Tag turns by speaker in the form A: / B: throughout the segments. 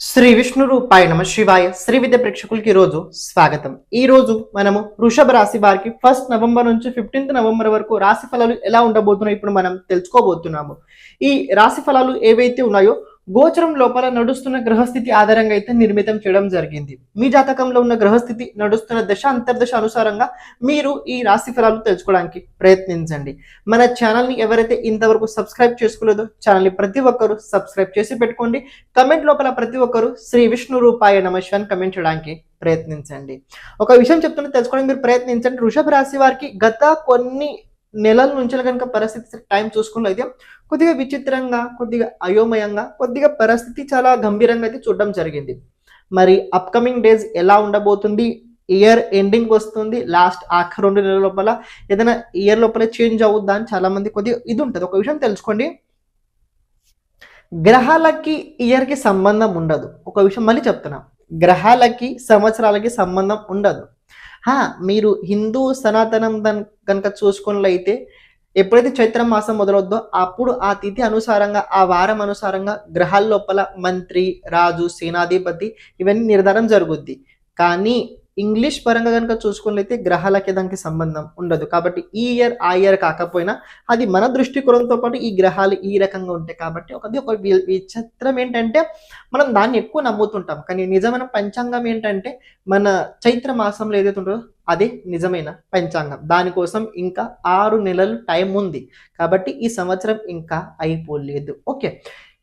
A: శ్రీ విష్ణు రూపాయ నమ శివాయ. శ్రీ విద్య ప్రేక్షకులకి రోజు స్వాగతం. ఈ రోజు మనము వృషభ రాశి వారికి ఫస్ట్ నవంబర్ నుంచి ఫిఫ్టీన్త్ నవంబర్ వరకు రాశి ఫలాలు ఎలా ఉండబోతున్నాయో ఇప్పుడు మనం తెలుసుకోబోతున్నాము. ఈ రాశి ఫలాలు ఏవైతే ఉన్నాయో గోచరం లోపల నడుస్తున్న గ్రహస్థితి ఆధారంగా అయితే నిర్మితం చేయడం జరిగింది. మీ జాతకంలో ఉన్న గ్రహస్థితి నడుస్తున్న దశ అంతర్దశ అనుసారంగా మీరు ఈ రాశి ఫలాలు తెలుసుకోవడానికి ప్రయత్నించండి. మన ఛానల్ని ఎవరైతే ఇంతవరకు సబ్స్క్రైబ్ చేసుకోలేదో ఛానల్ని ప్రతి ఒక్కరూ సబ్స్క్రైబ్ చేసి పెట్టుకోండి. కమెంట్ లోపల ప్రతి ఒక్కరు శ్రీ విష్ణు రూపాయ నమశ్వాన్ని కమెంట్ చేయడానికి ప్రయత్నించండి. ఒక విషయం చెప్తున్నా తెలుసుకోవడానికి మీరు ప్రయత్నించండి. వృషభ రాశి వారికి గత కొన్ని నెలల నుంచి కనుక పరిస్థితి టైం చూసుకున్నట్లయితే కొద్దిగా విచిత్రంగా కొద్దిగా అయోమయంగా కొద్దిగా పరిస్థితి చాలా గంభీరంగా అయితే చూడడం జరిగింది. మరి అప్కమింగ్ డేస్ ఎలా ఉండబోతుంది? ఇయర్ ఎండింగ్ వస్తుంది. లాస్ట్ ఆఖరి రెండు నెలల లోపల ఏదైనా ఇయర్ లోపల చేంజ్ అవుద్దా అని చాలా మంది కొద్దిగా ఇది ఉంటుంది. ఒక విషయం తెలుసుకోండి. గ్రహాలకి ఇయర్కి సంబంధం ఉండదు. ఒక విషయం మళ్ళీ చెప్తున్నా. గ్రహాలకి సంవత్సరాలకి సంబంధం ఉండదు. మీరు హిందూ సనాతనం దన్ కనుక చూసుకున్నట్లయితే ఎప్పుడైతే చైత్ర మాసం మొదలవుద్దో అప్పుడు ఆ తిథి అనుసారంగా ఆ వారం అనుసారంగా గ్రహాల లోపల మంత్రి రాజు సేనాధిపతి ఇవన్నీ నిర్ధారణ జరుగుద్ది. కానీ ఇంగ్లీష్ పరంగా కనుక చూసుకున్నట్లయితే గ్రహాలకి దానికి సంబంధం ఉండదు. కాబట్టి ఈ ఇయర్ ఆ ఇయర్ కాకపోయినా అది మన దృష్టికోణంతో పాటు ఈ గ్రహాలు ఈ రకంగా ఉంటాయి. కాబట్టి ఒకది ఒక విచిత్రం ఏంటంటే మనం దాన్ని ఎక్కువ నమ్ముతుంటాం. కానీ నిజమైన పంచాంగం ఏంటంటే మన చైత్ర మాసంలో ఏదైతే ఉంటుందో అదే నిజమైన పంచాంగం. దానికోసం ఇంకా ఆరు నెలలు టైం ఉంది. కాబట్టి ఈ సంవత్సరం ఇంకా అయిపోలేదు. ఓకే.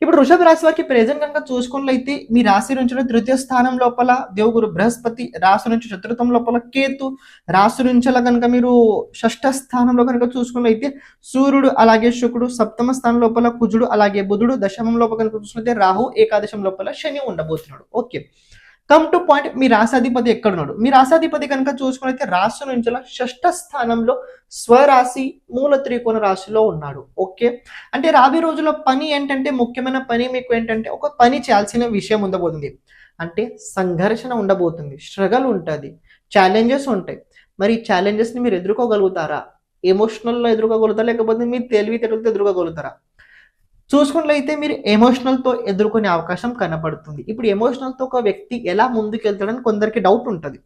A: ఇప్పుడు వృషభ రాశి వారికి ప్రెజెంట్ కనుక చూసుకున్నట్లయితే మీ రాశి నుంచి తృతీయ స్థానం లోపల దేవుగురు బృహస్పతి రాశి నుంచి చతుర్థం లోపల కేతు రాశి నుంచి కనుక మీరు షష్ఠ స్థానంలో కనుక చూసుకున్నట్లయితే సూర్యుడు అలాగే శుక్రుడు సప్తమ స్థానం లోపల కుజుడు అలాగే బుధుడు దశమం లోపల కనుక చూసుకుంటే రాహు ఏకాదశం లోపల శని ఉండబోతున్నాడు. ఓకే. కమ్ టు పాయింట్ మీ రాశాధిపతి ఎక్కడున్నాడు? మీ రాశాధిపతి కనుక చూసుకునైతే రాశి నుంచి షష్ఠ స్థానంలో స్వరాశి మూల త్రికోణ రాశిలో ఉన్నాడు. ఓకే అంటే రాబోయే రోజుల్లో పని ఏంటంటే ముఖ్యమైన పని మీకు ఏంటంటే ఒక పని చేయాల్సిన విషయం ఉండబోతుంది. అంటే సంఘర్షణ ఉండబోతుంది స్ట్రగల్ ఉంటుంది ఛాలెంజెస్ ఉంటాయి. మరి ఈ ఛాలెంజెస్ని మీరు ఎదుర్కోగలుగుతారా? ఎమోషనల్లో ఎదుర్కోగలుగుతారా? లేకపోతే మీ తెలివితేటలతో ఎదుర్కోగలుగుతారా? చూసుకున్నట్లయితే మీరు ఎమోషనల్తో ఎదుర్కొనే అవకాశం కనపడుతుంది ఇప్పుడు ఎమోషనల్తో ఒక వ్యక్తి ఎలా ముందుకెళ్తాడని కొందరికి డౌట్ ఉంటుంది.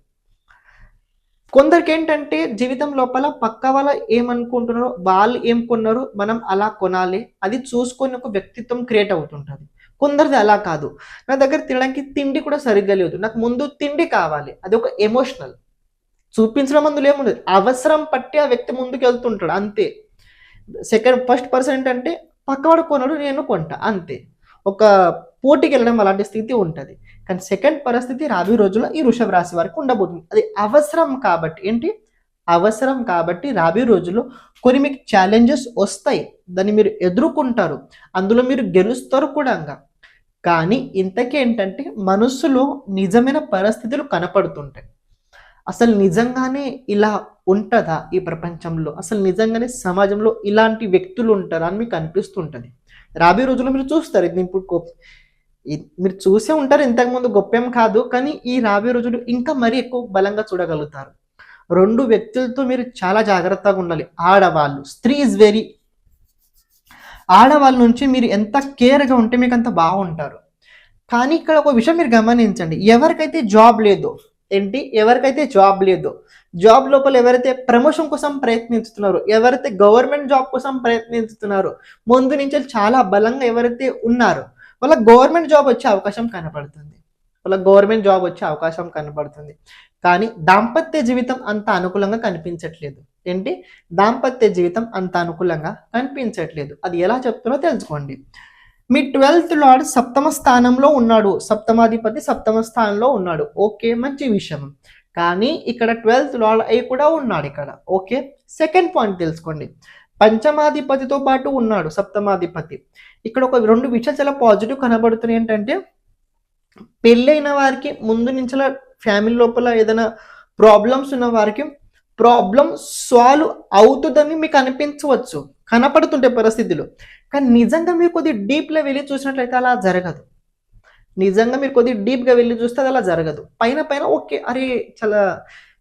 A: కొందరికి ఏంటంటే జీవితం లోపల పక్క వాళ్ళ ఏమనుకుంటున్నారో వాళ్ళు ఏం కొన్నారో మనం అలా కొనాలి. అది చూసుకొని ఒక వ్యక్తిత్వం క్రియేట్ అవుతుంటుంది. కొందరిది అలా కాదు. నా దగ్గర తినడానికి తిండి కూడా సరిగ్గా లేదు. నాకు ముందు తిండి కావాలి. అది ఒక ఎమోషనల్ చూపించడం అందులో ఏముండదు. అవసరం పట్టి ఆ వ్యక్తి ముందుకు వెళ్తుంటాడు అంతే. సెకండ్ ఫస్ట్ పర్సన్ ఏంటంటే పక్కవాడు కొనడు నేను కొంట అంతే. ఒక పోటీకి వెళ్ళడం అలాంటి స్థితి ఉంటుంది. కానీ సెకండ్ పరిస్థితి రాబోయే రోజుల్లో ఈ వృషభ రాశి వారికి ఉండబోతుంది. అది అవసరం కాబట్టి ఏంటి? అవసరం కాబట్టి రాబోయే రోజుల్లో కొన్ని మీకు ఛాలెంజెస్ వస్తాయి. దాన్ని మీరు ఎదుర్కొంటారు. అందులో మీరు గెలుస్తారు కూడా కానీ ఇంతకీ ఏంటంటే మనసులో నిజమైన పరిస్థితులు కనపడుతుంటాయి. అసలు నిజంగానే ఇలా ఉంటుందా ఈ ప్రపంచంలో? అసలు నిజంగానే సమాజంలో ఇలాంటి వ్యక్తులు ఉంటారా అని మీకు అనిపిస్తుంటుంది. రాబోయే రోజుల్లో మీరు చూస్తారు ఇది ఇప్పుడు గొప్ప మీరు చూసే ఉంటారు ఇంతకుముందు గొప్పేం కాదు కానీ ఈ రాబోయే రోజులు ఇంకా మరీ ఎక్కువ బలంగా చూడగలుగుతారు. రెండు వ్యక్తులతో మీరు చాలా జాగ్రత్తగా ఉండాలి. ఆడవాళ్ళు స్త్రీ ఇస్ వెరీ ఆడవాళ్ళ నుంచి మీరు ఎంత కేర్గా ఉంటే మీకు అంత బాగుంటారు. కానీ ఇక్కడ ఒక విషయం మీరు గమనించండి. ఎవరికైతే జాబ్ లేదో ఏంటి? ఎవరికైతే జాబ్ లేదు జాబ్ లోపల ఎవరైతే ప్రమోషన్ కోసం ప్రయత్నిస్తున్నారు ఎవరైతే గవర్నమెంట్ జాబ్ కోసం ప్రయత్నిస్తున్నారో ముందు నుంచి చాలా బలంగా ఎవరైతే ఉన్నారో వాళ్ళ గవర్నమెంట్ జాబ్ వచ్చే అవకాశం కనపడుతుంది వాళ్ళ గవర్నమెంట్ జాబ్ వచ్చే అవకాశం కనపడుతుంది కానీ దాంపత్య జీవితం అంత అనుకూలంగా కనిపించట్లేదు. ఏంటి? దాంపత్య జీవితం అంత అనుకూలంగా కనిపించట్లేదు. అది ఎలా చెప్తున్నా తెలుసుకోండి. మీ ట్వెల్త్ లార్డ్ సప్తమ స్థానంలో ఉన్నాడు. సప్తమాధిపతి సప్తమ స్థానంలో ఉన్నాడు. ఓకే మంచి విషయం. కానీ ఇక్కడ ట్వెల్త్ లార్డ్ అయి కూడా ఉన్నాడు ఇక్కడ. ఓకే సెకండ్ పాయింట్ తెలుసుకోండి. పంచమాధిపతితో పాటు ఉన్నాడు సప్తమాధిపతి. ఇక్కడ ఒక రెండు విషయాలు చాలా పాజిటివ్ కనబడుతున్నాయి ఏంటంటే పెళ్ళైన వారికి ముందు నుంచి ఫ్యామిలీ లోపల ఏదైనా ప్రాబ్లమ్స్ ఉన్న వారికి ప్రాబ్లం సాల్వ్ అవుతుందని మీకు అనిపించవచ్చు. కనపడుతుంటే పరిస్థితులు. కానీ నిజంగా మీరు కొద్దిగా డీప్లో వెళ్ళి చూసినట్లయితే అలా జరగదు. నిజంగా మీరు కొద్దిగా డీప్గా వెళ్ళి చూస్తే అది అలా జరగదు. పైన పైన ఓకే అరే చాలా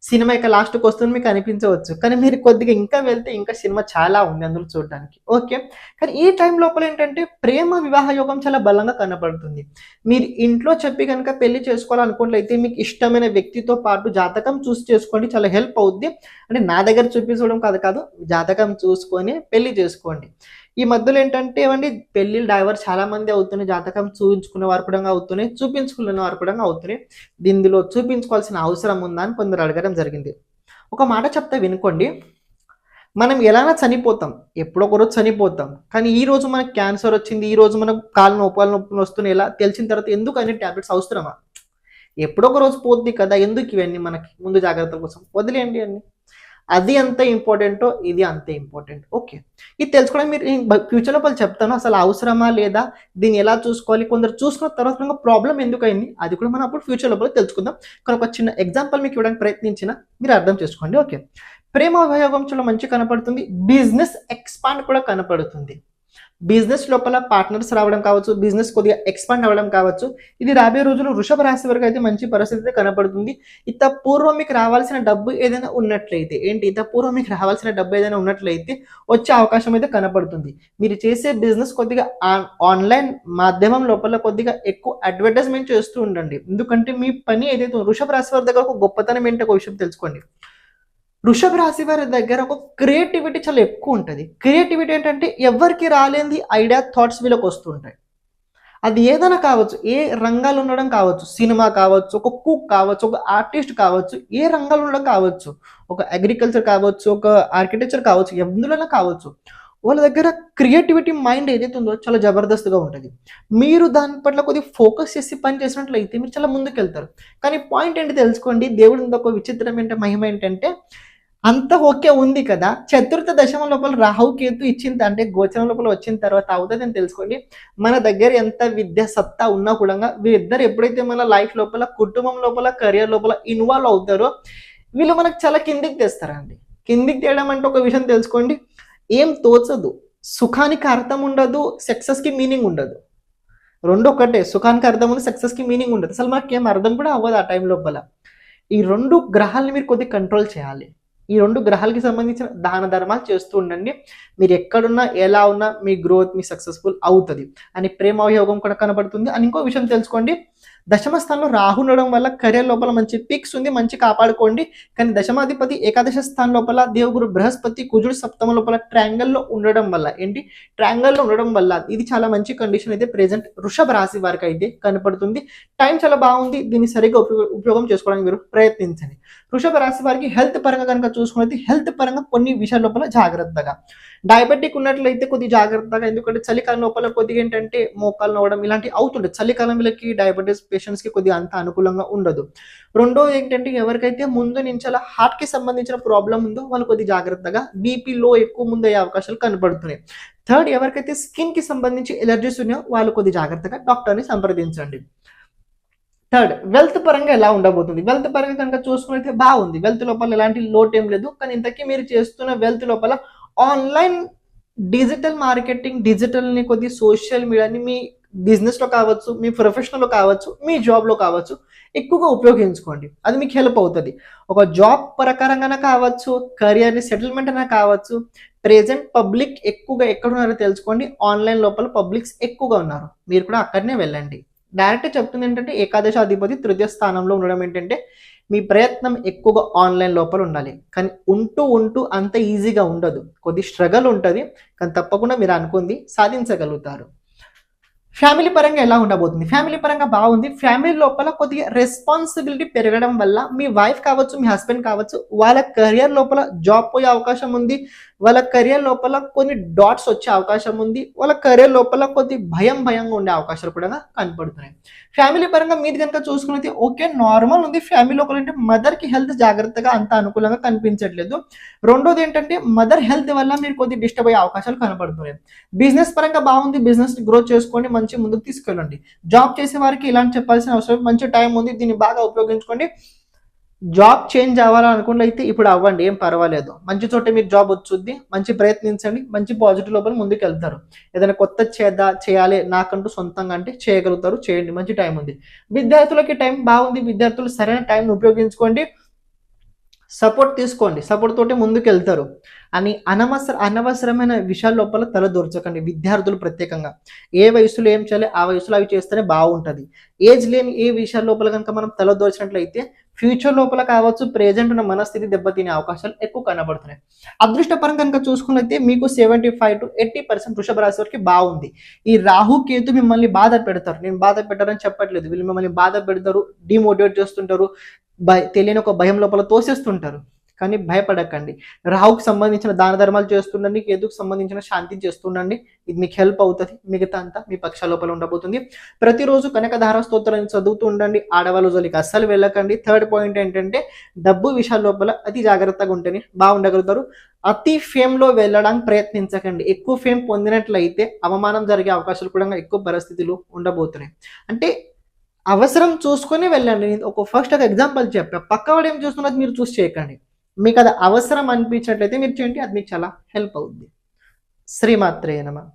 A: సినిమా ఇక లాస్ట్కి వస్తుంది మీకు అనిపించవచ్చు. కానీ మీరు కొద్దిగా ఇంకా వెళ్తే ఇంకా సినిమా చాలా ఉంది అందులో చూడడానికి. ఓకే కానీ ఈ టైం లోపల ఏంటంటే ప్రేమ వివాహ యోగం చాలా బలంగా కనపడుతుంది మీరు ఇంట్లో చెప్పి కనుక పెళ్ళి చేసుకోవాలనుకున్నట్లయితే మీకు ఇష్టమైన వ్యక్తితో పాటు జాతకం చూసి చేసుకోండి చాలా హెల్ప్ అవుద్ది. అంటే నా దగ్గర చూపించడం కాదు కాదు జాతకం చూసుకొని పెళ్ళి చేసుకోండి. ఈ మధ్యలో ఏంటంటే ఏమండి పెళ్ళిళ్ళు డైవర్ చాలా మంది అవుతున్నాయి జాతకం చూపించుకునే వారు కూడా అవుతున్నాయి చూపించుకునే వారు కూడా అవుతున్నాయి. దీనిలో చూపించుకోవాల్సిన అవసరం ఉందా అని కొందరు అడగడం జరిగింది. ఒక మాట చెప్తే వినుకోండి. మనం ఎలానా చనిపోతాం ఎప్పుడో ఒక రోజు చనిపోతాం కానీ ఈ రోజు మనకు క్యాన్సర్ వచ్చింది ఈ రోజు మనకు కాలు నొప్పాల నొప్పులు వస్తున్నాయి ఎలా తెలిసిన తర్వాత ఎందుకు అన్ని ట్యాబ్లెట్స్ అవసరమా? ఎప్పుడో ఒక రోజు పోద్ది కదా ఎందుకు ఇవన్నీ మనకి? ముందు జాగ్రత్తల కోసం. వదిలేయండి అన్ని. అది అంత ఇంపార్టెంటో ఇది అంతే ఇంపార్టెంట్. ఓకే. ఇది తెలుసుకోవడం మీరు ఫ్యూచర్ లోపల చెప్తాను. అసలు అవసరమా లేదా? దీన్ని ఎలా చూసుకోవాలి? కొందరు చూసుకున్న తర్వాత ప్రాబ్లం ఎందుకు అయింది అది కూడా మనం అప్పుడు ఫ్యూచర్ లోపల తెలుసుకుందాం. కానీ ఒక చిన్న ఎగ్జాంపుల్ మీకు ఇవ్వడానికి ప్రయత్నించిన మీరు అర్థం చేసుకోండి. ఓకే. ప్రేమ ఉపయోగం చాలా మంచి కనపడుతుంది. బిజినెస్ ఎక్స్పాండ్ కూడా కనపడుతుంది. బిజినెస్ లోపల పార్ట్నర్స్ రావడం కావచ్చు బిజినెస్ కొద్దిగా ఎక్స్పాండ్ అవ్వడం కావచ్చు. ఇది రాబోయే రోజుల్లో వృషభ రాశి వరకు అయితే మంచి పరిస్థితి అయితే కనపడుతుంది. ఇంత పూర్వం మీకు రావాల్సిన డబ్బు ఏదైనా ఉన్నట్లయితే ఏంటి? ఇంత పూర్వం మీకు రావాల్సిన డబ్బు ఏదైనా ఉన్నట్లయితే వచ్చే అవకాశం అయితే కనపడుతుంది. మీరు చేసే బిజినెస్ కొద్దిగా ఆన్లైన్ మాధ్యమం లోపల కొద్దిగా ఎక్కువ అడ్వర్టైజ్మెంట్ చేస్తూ ఉండండి. ఎందుకంటే మీ పని ఏదైతే వృషభ రాశి వారి దగ్గర ఒక గొప్పతనం ఏంటో ఒక విషయం తెలుసుకోండి. వృషభ రాశి వారి దగ్గర ఒక క్రియేటివిటీ చాలా ఎక్కువ ఉంటుంది. క్రియేటివిటీ ఏంటంటే ఎవరికి రాలేని ఐడియా థాట్స్ వీళ్ళకి వస్తుంటాయి. అది ఏదైనా కావచ్చు ఏ రంగాలు ఉండడం కావచ్చు సినిమా కావచ్చు ఒక కుక్ కావచ్చు ఒక ఆర్టిస్ట్ కావచ్చు ఏ రంగాలు ఉండడం కావచ్చు ఒక అగ్రికల్చర్ కావచ్చు ఒక ఆర్కిటెక్చర్ కావచ్చు ఎందులోనే కావచ్చు వాళ్ళ దగ్గర క్రియేటివిటీ మైండ్ ఏదైతే ఉందో చాలా జబర్దస్త్గా ఉంటుంది. మీరు దాని పట్ల కొద్దిగా ఫోకస్ చేసి పని చేసినట్లయితే మీరు చాలా ముందుకు వెళ్తారు కానీ పాయింట్ ఏంటి తెలుసుకోండి దేవుడి ఒక విచిత్రం ఏంటంటే మహిమ ఏంటంటే అంత ఓకే ఉంది కదా. చతుర్థ దశమ లోపల రాహు కేతు ఇచ్చిన అంటే గోచరం లోపల వచ్చిన తర్వాత అవుతుందని తెలుసుకోండి. మన దగ్గర ఎంత విద్య సత్తా ఉన్నా కూడా వీరిద్దరు ఎప్పుడైతే మన లైఫ్ లోపల కుటుంబం లోపల కెరియర్ లోపల ఇన్వాల్వ్ అవుతారో వీళ్ళు మనకు చాలా కిందికి తెస్తారండి కిందికి తేయడం అంటే ఒక విషయం తెలుసుకోండి. ఏం తోచదు. సుఖానికి అర్థం ఉండదు సక్సెస్కి మీనింగ్ ఉండదు. రెండు ఒకటే సుఖానికి అర్థం ఉంది సక్సెస్కి మీనింగ్ ఉండదు. అసలు మాకు ఏం అర్థం కూడా అవ్వదు ఆ టైం లోపల. ఈ రెండు గ్రహాలని మీరు కొద్దిగా కంట్రోల్ చేయాలి. ఈ రెండు గ్రహాలకి సంబంధించిన దాన ధర్మాలు చేస్తూ ఉండండి. మీరు ఎక్కడున్నా ఎలా ఉన్నా మీ గ్రోత్ మీ సక్సెస్ఫుల్ అవుతుంది. అని ప్రేమ యోగం కూడా కనబడుతుంది. అని ఇంకో విషయం తెలుసుకోండి. దశమ స్థానంలో రాహు ఉండడం వల్ల కెరీర్ లోపల మంచి పిక్స్ ఉంది మంచి కాపాడుకోండి. కానీ దశమాధిపతి ఏకాదశ స్థానం లోపల దేవుగురు బృహస్పతి కుజుడు సప్తమ లోపల ట్రాంగల్లో ఉండడం వల్ల ఏంటి? ట్రాంగల్లో ఉండడం వల్ల ఇది చాలా మంచి కండిషన్ అయితే ప్రెసెంట్ వృషభ రాశి వారికి అయితే కనపడుతుంది. టైం చాలా బాగుంది. దీన్ని సరిగ్గా ఉపయోగ ఉపయోగం చేసుకోవడానికి మీరు ప్రయత్నించండి. వృషభ రాశి వారికి హెల్త్ పరంగా కనుక చూసుకున్నది హెల్త్ పరంగా కొన్ని విషయాల లోపల జాగ్రత్తగా. డయాబెటిక్ ఉన్నట్లయితే కొద్ది జాగ్రత్తగా ఎందుకంటే చలికాలం లోపల కొద్దిగా ఏంటంటే మోకాలు నవ్వడం ఇలాంటివి అవుతుండే చలికాలం వీళ్ళకి డయాబెటీస్ పేషెంట్స్కి కొద్దిగా అంత అనుకూలంగా ఉండదు. రెండో ఏంటంటే ఎవరికైతే ముందు నుంచి అలా హార్ట్కి సంబంధించిన ప్రాబ్లం ఉందో వాళ్ళు కొద్ది జాగ్రత్తగా బీపీ లో ఎక్కువ ముందు అయ్యే అవకాశాలు కనబడుతున్నాయి. థర్డ్ ఎవరికైతే స్కిన్కి సంబంధించి ఎలర్జీస్ ఉన్నాయో వాళ్ళు కొద్ది జాగ్రత్తగా డాక్టర్ని సంప్రదించండి. థర్డ్ వెల్త్ పరంగా ఎలా ఉండబోతుంది? వెల్త్ పరంగా కనుక చూసుకున్నైతే బాగుంది. వెల్త్ లోపల ఎలాంటి లోటు ఏం లేదు. కానీ ఇంతకీ మీరు చేస్తున్న వెల్త్ లోపల ఆన్లైన్ డిజిటల్ మార్కెటింగ్ డిజిటల్ని కొద్ది సోషల్ మీడియాని మీ బిజినెస్లో కావచ్చు మీ ప్రొఫెషనల్లో కావచ్చు మీ జాబ్లో కావచ్చు ఎక్కువగా ఉపయోగించుకోండి. అది మీకు హెల్ప్ అవుతుంది. ఒక జాబ్ ప్రకారంగానే కావచ్చు కెరియర్ని సెటిల్మెంట్ అయినా కావచ్చు ప్రెజెంట్ పబ్లిక్ ఎక్కువగా ఎక్కడ ఉన్నారో తెలుసుకోండి. ఆన్లైన్ లోపల పబ్లిక్స్ ఎక్కువగా ఉన్నారు. మీరు కూడా అక్కడనే వెళ్ళండి. డైరెక్ట్ చెప్తుంది ఏంటంటే ఏకాదశ అధిపతి తృతీయ స్థానంలో ఉండడం ఏంటంటే మీ ప్రయత్నం ఎక్కువగా ఆన్లైన్ లోపల ఉండాలి. కానీ ఉంటూ ఉంటూ అంత ఈజీగా ఉండదు. కొద్ది స్ట్రగల్ ఉంటుంది. కానీ తప్పకుండా మీరు అనుకుంది సాధించగలుగుతారు. ఫ్యామిలీ పరంగా ఎలా ఉండబోతుంది? ఫ్యామిలీ పరంగా బాగుంది. ఫ్యామిలీ లోపల కొద్దిగా రెస్పాన్సిబిలిటీ పెరగడం వల్ల మీ వైఫ్ కావచ్చు మీ హస్బెండ్ కావచ్చు వాళ్ళ కెరియర్ లోపల జాబ్ పోయే అవకాశం ఉంది. వాళ్ళ కెరియర్ లోపల కొన్ని డాట్స్ వచ్చే అవకాశం ఉంది. వాళ్ళ కెరియర్ లోపల కొద్ది భయం భయంగా ఉండే అవకాశాలు కూడా కనపడుతున్నాయి. ఫ్యామిలీ పరంగా మీది కనుక చూసుకున్నది ఓకే నార్మల్ ఉంది. ఫ్యామిలీ లోపల అంటే మదర్కి హెల్త్ జాగ్రత్తగా అంత అనుకూలంగా కనిపించట్లేదు. రెండోది ఏంటంటే మదర్ హెల్త్ వల్ల మీరు కొద్ది డిస్టర్బ్ అయ్యే అవకాశాలు కనపడుతున్నాయి. బిజినెస్ పరంగా బాగుంది. బిజినెస్ గ్రోత్ చేసుకోండి. మంచి ముందుకు తీసుకెళ్ళండి. జాబ్ చేసే వారికి ఇలాంటి చెప్పాల్సిన అవసరం మంచి టైం ఉంది. దీన్ని బాగా ఉపయోగించుకోండి. జాబ్ చేంజ్ అవ్వాలనుకుంటే అయితే ఇప్పుడు అవ్వండి ఏం పర్వాలేదు. మంచి చోట మీరు జాబ్ వచ్చుద్ది మంచి ప్రయత్నించండి మంచి పాజిటివ్ లోపల ముందుకు వెళ్తారు ఏదైనా కొత్త చేద్దా చేయాలి నాకంటూ సొంతంగా అంటే చేయగలుగుతారు చేయండి మంచి టైం ఉంది. విద్యార్థులకి టైం బాగుంది విద్యార్థులు సరైన టైంని ఉపయోగించుకోండి. సపోర్ట్ తీసుకోండి సపోర్ట్ తోటి ముందుకు వెళ్తారు అని అనవసర అనవసరమైన విషయాల లోపల తల దూర్చకండి విద్యార్థులు ప్రత్యేకంగా. ఏ వయసులో ఏం చేయాలి ఆ వయసులో అవి చేస్తేనే బాగుంటుంది. ఏజ్ లేని ఏ విషయాల లోపల కనుక మనం తల దూర్చినట్లయితే ఫ్యూచర్ లోపల కావచ్చు ప్రెజెంట్ ఉన్న మనస్థితి దెబ్బతినే అవకాశాలు ఎక్కువ కనబడుతున్నాయి. అదృష్టపరం కనుక చూసుకున్నైతే మీకు seventy five to eighty percent వృషభ రాశి వరకు బాగుంది. ఈ రాహు కేతు మిమ్మల్ని బాధ పెడతారు. నేను బాధ పెట్టారని చెప్పట్లేదు. వీళ్ళు మిమ్మల్ని బాధ పెడతారు డిమోటివేట్ చేస్తుంటారు. భయ తెలియని ఒక భయం లోపల తోసేస్తుంటారు. కానీ భయపడకండి. రాహుకు సంబంధించిన దాన ధర్మాలు చేస్తుండండి కేతుకు సంబంధించిన శాంతి చేస్తుండండి. ఇది మీకు హెల్ప్ అవుతుంది మిగతా అంతా మీ పక్ష లోపల ఉండబోతుంది. ప్రతిరోజు కనకధార స్తోత్రాన్ని చదువుతూ ఉండండి. ఆడవాళ్ళ జోలికి అస్సలు వెళ్ళకండి. థర్డ్ పాయింట్ ఏంటంటే డబ్బు విషయాల లోపల అతి జాగ్రత్తగా ఉంటేనే బాగుండగలుగుతారు. అతి ఫేమ్లో వెళ్ళడానికి ప్రయత్నించకండి. ఎక్కువ ఫేమ్ పొందినట్లయితే అవమానం జరిగే అవకాశాలు కూడా ఎక్కువ పరిస్థితులు ఉండబోతున్నాయి. అంటే అవసరం చూసుకొని వెళ్ళండి. నేను ఒక ఫస్ట్ ఒక ఎగ్జాంపుల్ చెప్పా. పక్కవాడు ఏం చూస్తున్నది మీరు చూసి చేయకండి. మీకు అది అవసరం అనిపించినట్లయితే మీరు చేయండి. అది మీకు చాలా హెల్ప్ అవుద్ది. శ్రీమాత్రే నమ.